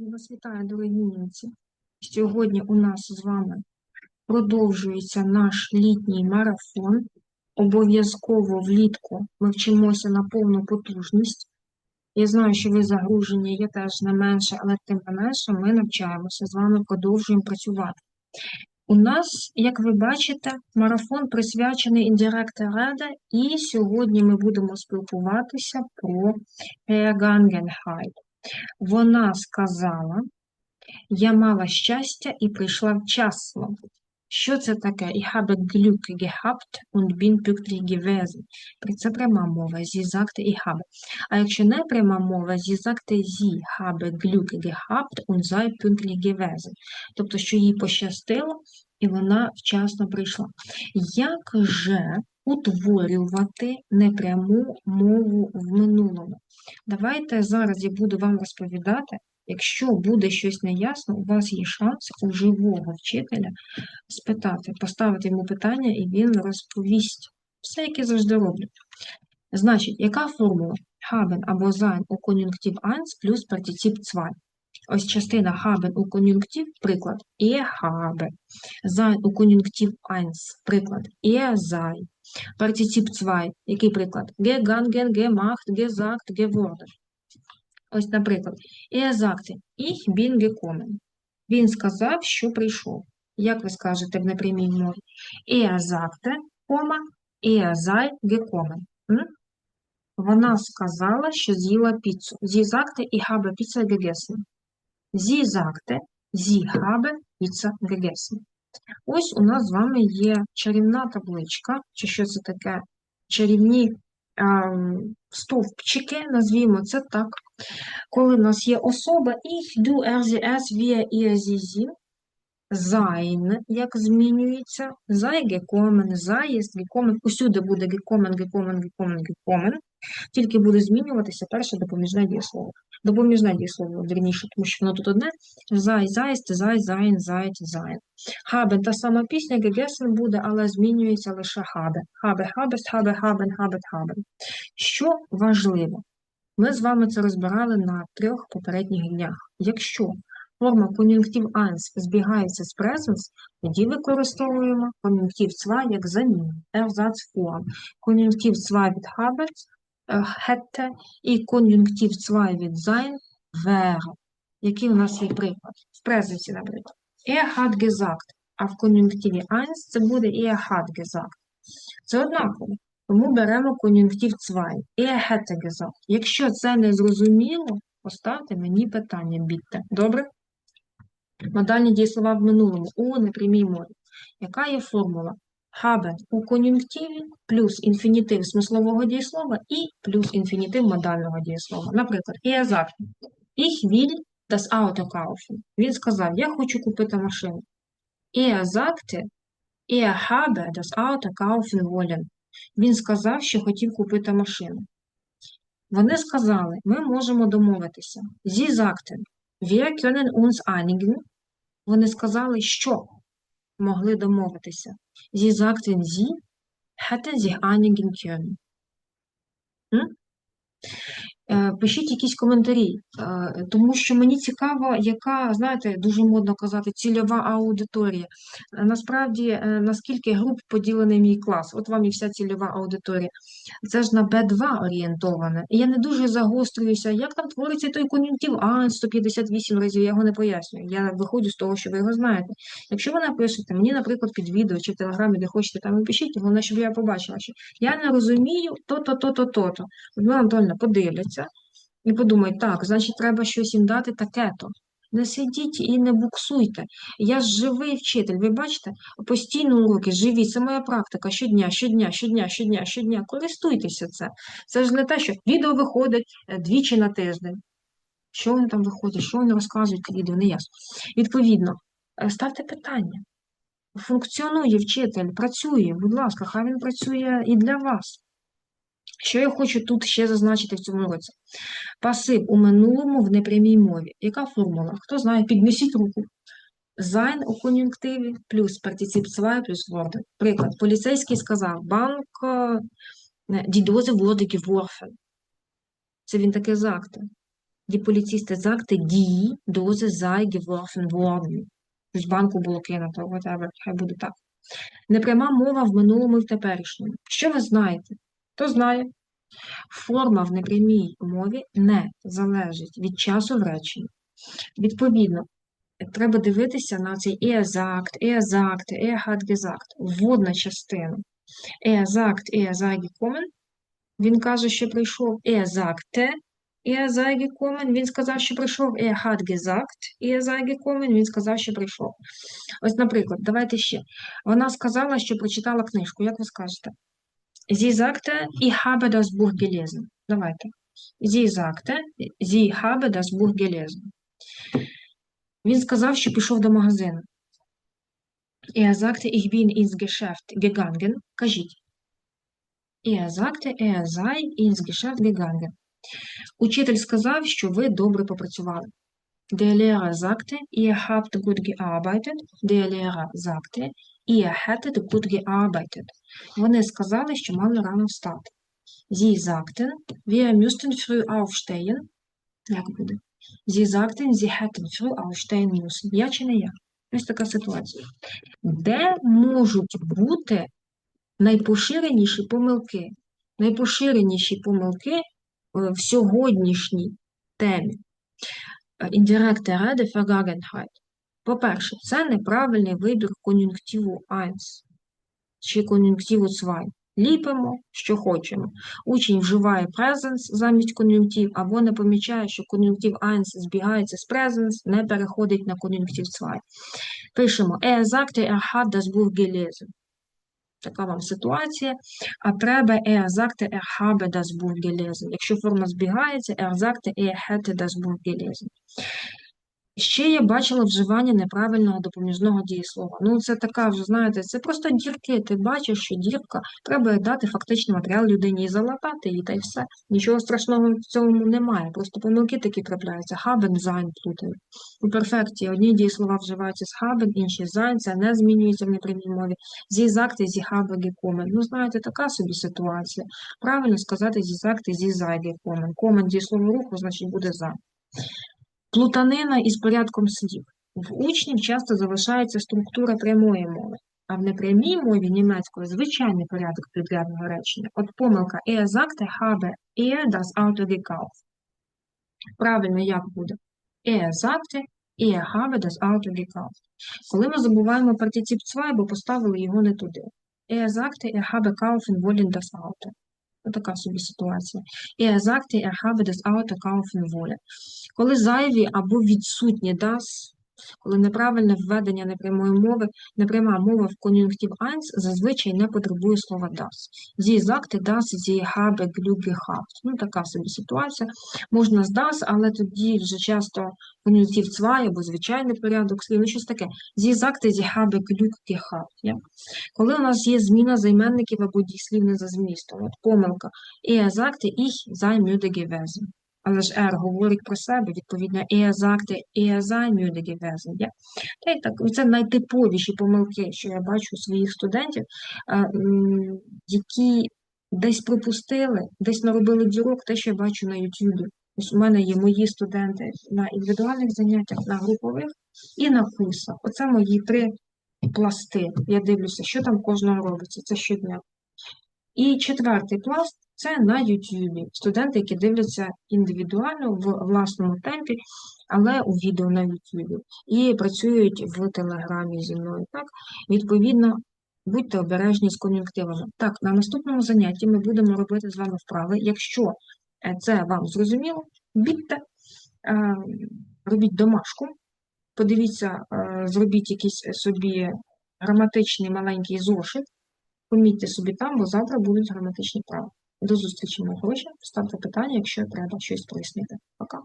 Вас вітаю, дорогі німці. Сьогодні у нас з вами продовжується наш літній марафон. Обов'язково влітку ми вчимося на повну потужність. Я знаю, що ви загружені, я теж не менше, але тим не менше ми навчаємося з вами, продовжуємо працювати. У нас, як ви бачите, марафон присвячений Indirecte Rede, і сьогодні ми будемо спілкуватися про Vergangenheit. Вона сказала, я мала щастя і прийшла вчасно. Що це таке? Ich habe Glück gehabt und bin pünktlich gewesen. Це пряма мова, sie sagte ich habe. А якщо не пряма мова, sie sagte sie habe Glück gehabt und sei pünktlich gewesen. Тобто, що їй пощастило, і вона вчасно прийшла. Як же утворювати непряму мову в минулому? Давайте зараз я буду вам розповідати. Якщо буде щось неясно, у вас є шанс у живого вчителя спитати, поставити йому питання, і він розповість все, як я завжди роблю. Значить, яка формула? Haben або sein у кон'юнктив 1 плюс партицип 2. Ось частина haben у кон'юнктив, приклад, er habe. Sein у кон'юнктив 1, приклад, er sei. Партицип 2, який приклад? Ось, наприклад, er sagte, ich bin gekommen. Він сказав, що прийшов. Як ви скажете? Er er sei gekommen. М? Вона сказала, що з'їла habe Pizza gegessen. Sie sagte, sie habe Pizza gegessen. Ось у нас з вами є чарівна табличка, чи що це таке? Чарівні ем, стовпчики, назвімо це так. Коли в нас є особа ich, do RZS via es, wir, ihr, sie, sie, sein, як змінюється, sei gekommen, sei ist усюди буде gekommen, gekommen, gekommen, gekommen, тільки буде змінюватися перше допоміжне дієслово. Допоміжне дієслово, вірніше, тому що воно тут одне, sei, seist, sei, sein, seid, sein. Haben, та сама пісня, gegessen буде, але змінюється лише habe. Habe, habest, habe, haben, habet, haben. Що важливо? Ми з вами це розбирали на трьох попередніх днях. Якщо форма кон'юнктив 1 збігається з presens, тоді використовуємо кон'юнктив 2 як заміну, Ersatzform. Кон'юнктив 2 від habet, е, hätte і кон'юнктив 2 від sein, wäre. Який у нас є приклад? В презенсі, наприклад. Er hat gesagt, а в кон'юнктиві 1 це буде er hat gesagt. Це однаково. Тому беремо кон'юнктив 2. Er hätte gesagt. Якщо це не зрозуміло, поставте мені питання, бідте. Добре? Модальні дієслова в минулому у непрямій мові. Яка є формула? Haben у кон'юнктиві плюс інфінітив смислового дієслова і плюс інфінітив модального дієслова. Наприклад, er sagte, ich will das Auto kaufen. Він сказав, я хочу купити машину. Er sagte, er habe das Auto kaufen wollen. Він сказав, що хотів купити машину. Вони сказали, ми можемо домовитися. Sie sagten, wir können uns einigen. Вони сказали, що могли домовитися. Sie sagten, sie hätten sich einigen können. М? Е, Пишіть якісь коментарі, е, тому що мені цікаво, яка, знаєте, дуже модно казати, цільова аудиторія. Е, Насправді, наскільки груп поділений мій клас, от вам і вся цільова аудиторія. Це ж на Б2 орієнтоване. І я не дуже загострююся, як там твориться той кон'юнктив А 158 разів, я його не пояснюю. Я виходжу з того, що ви його знаєте. Якщо ви напишете мені, наприклад, під відео чи в телеграмі, де хочете, там і пишіть, головне, щоб я побачила, що я не розумію то-то, то-то, то-то. Людмила Анатольовна подивляться і подумають, так, значить, треба щось їм дати таке-то. Не сидіть і не буксуйте. Я ж живий вчитель, ви бачите, постійно уроки, живі, це моя практика щодня, щодня, щодня, щодня, щодня. Користуйтеся це. Це ж не те, що відео виходить е, двічі на тиждень. Що вони там виходять, що вони розказують відео, не ясно. Відповідно, е, ставте питання. Функціонує вчитель, працює, будь ласка, хай він працює і для вас. Що я хочу тут ще зазначити в цьому році? Пасив у минулому в непрямій мові. Яка формула? Хто знає, піднесіть руку. Sein у кон'юнктиві плюс партицип 2 плюс worden. Приклад. Поліцейський сказав, банк е, Dose wurde geworfen. Це він таке закте. Die Polizisten sagte, die Dose sei geworfen worden. З банку було кинуто, whatever, хай буде так. Непряма мова в минулому і в теперішньому. Що ви знаєте? Хто знає? Форма в непрямій мові не залежить від часу в реченні. Відповідно, треба дивитися на цей er hat gesagt. Вводна частина. Er sei gekommen. Він каже, що прийшов. Er sei gekommen. Він сказав, що прийшов. Gesagt, er sei. Він сказав, що прийшов. Ось, наприклад, давайте ще. Вона сказала, що прочитала книжку. Як ви скажете? Sie sagte, ich habe das Buch gelesen. Давайте. Sie sagte, sie habe das Buch gelesen. Він сказав, що пішов до магазину. Er sagte, ich bin ins Geschäft gegangen. Кажіть. Er sagte, er sei ins Geschäft gegangen. Учитель сказав, що ви добре попрацювали. Der Lehrer sagte, ihr habt gut gearbeitet. Der Lehrer sagte, ihr hättet gut gearbeitet. Вони сказали, що мали рано встати. Sie sagten, wir müssten früh aufstehen. Як буде? Sie sagten, sie hätten früh aufstehen müssen. Я чи не я? Ось така ситуація. Де можуть бути найпоширеніші помилки? Найпоширеніші помилки е, в сьогоднішній темі. Indirekte Rede Vergangenheit. По-перше, це неправильний вибір кон'юнктиву 1 чи кон'юнктиву 2. Ліпимо, що хочемо. Учень вживає presence замість кон'юнктив, або не помічає, що кон'юнктив 1 збігається з presence, не переходить на кон'юнктив 2. Пишемо Er sagte, er hat. Така вам ситуація. А треба er sagte, er habe. Якщо форма збігається, er sagte, er hätte Buch gelesen. Ще я бачила вживання неправильного допоміжного дієслова. Ну, це така вже, знаєте, це просто дірки. Ти бачиш, що дірка, треба дати фактичний матеріал людині і залатати її, та й все. Нічого страшного в цьому немає. Просто помилки такі трапляються. Haben, sein плутають. У перфекті одні дієслова вживаються з haben, інші з sein, це не змінюється в непрямій мові. Sie sagte, sie habe gekommen. Ну, знаєте, така собі ситуація. Правильно сказати sie sagte, sie sei gekommen. Комен дієслово руху, значить, буде за. Плутанина із порядком слів. В учнів часто залишається структура прямої мови, а в непрямій мові німецької звичайний порядок підрядного речення. От помилка er sagte, habe er das Auto gekauft. Правильно, як буде? Er sagte, er habe das Auto gekauft. Коли ми забуваємо партицип 2, бо поставили його не туди. Er sagte, er habe kaufen wollen das Auto. Така собі ситуація. Er sagte, er habe das Auto kaufen wollen. Коли зайві або відсутні das, коли неправильне введення непрямої мови, непряма мова в кон'юнктив 1 зазвичай не потребує слова das. Sie sagte das, sie habe Glück gehabt. Ну, така собі ситуація. Можна з das, але тоді вже часто кон'юнктив 2 або звичайний порядок слів, ну щось таке. Sie sagte, sie habe Glück gehabt. Я? Коли у нас є зміна займенників або дійслів не за змістом, от помилка. Er sagte, ich sei müde gewesen. Але ж R говорить про себе, відповідно, er sagte, er. Та й так, це найтиповіші помилки, що я бачу у своїх студентів, які десь пропустили, десь наробили дірок, те, що я бачу на YouTube. Ось у мене є мої студенти на індивідуальних заняттях, на групових і на курсах. Оце мої три пласти. Я дивлюся, що там кожного робиться. Це щодня. І четвертий пласт це на YouTube. Студенти, які дивляться індивідуально в власному темпі, але у відео на YouTube. І працюють в Телеграмі зі мною. Так? Відповідно, будьте обережні з кон'юнктивами. Так, на наступному занятті ми будемо робити з вами вправи. Якщо е, це вам зрозуміло, бідьте, е, робіть домашку, подивіться, е, зробіть якийсь собі граматичний маленький зошит. Помітьте собі там, бо завтра будуть граматичні вправи. До зустрічі, мої гроші. Ставте питання, якщо треба щось прояснити. Пока.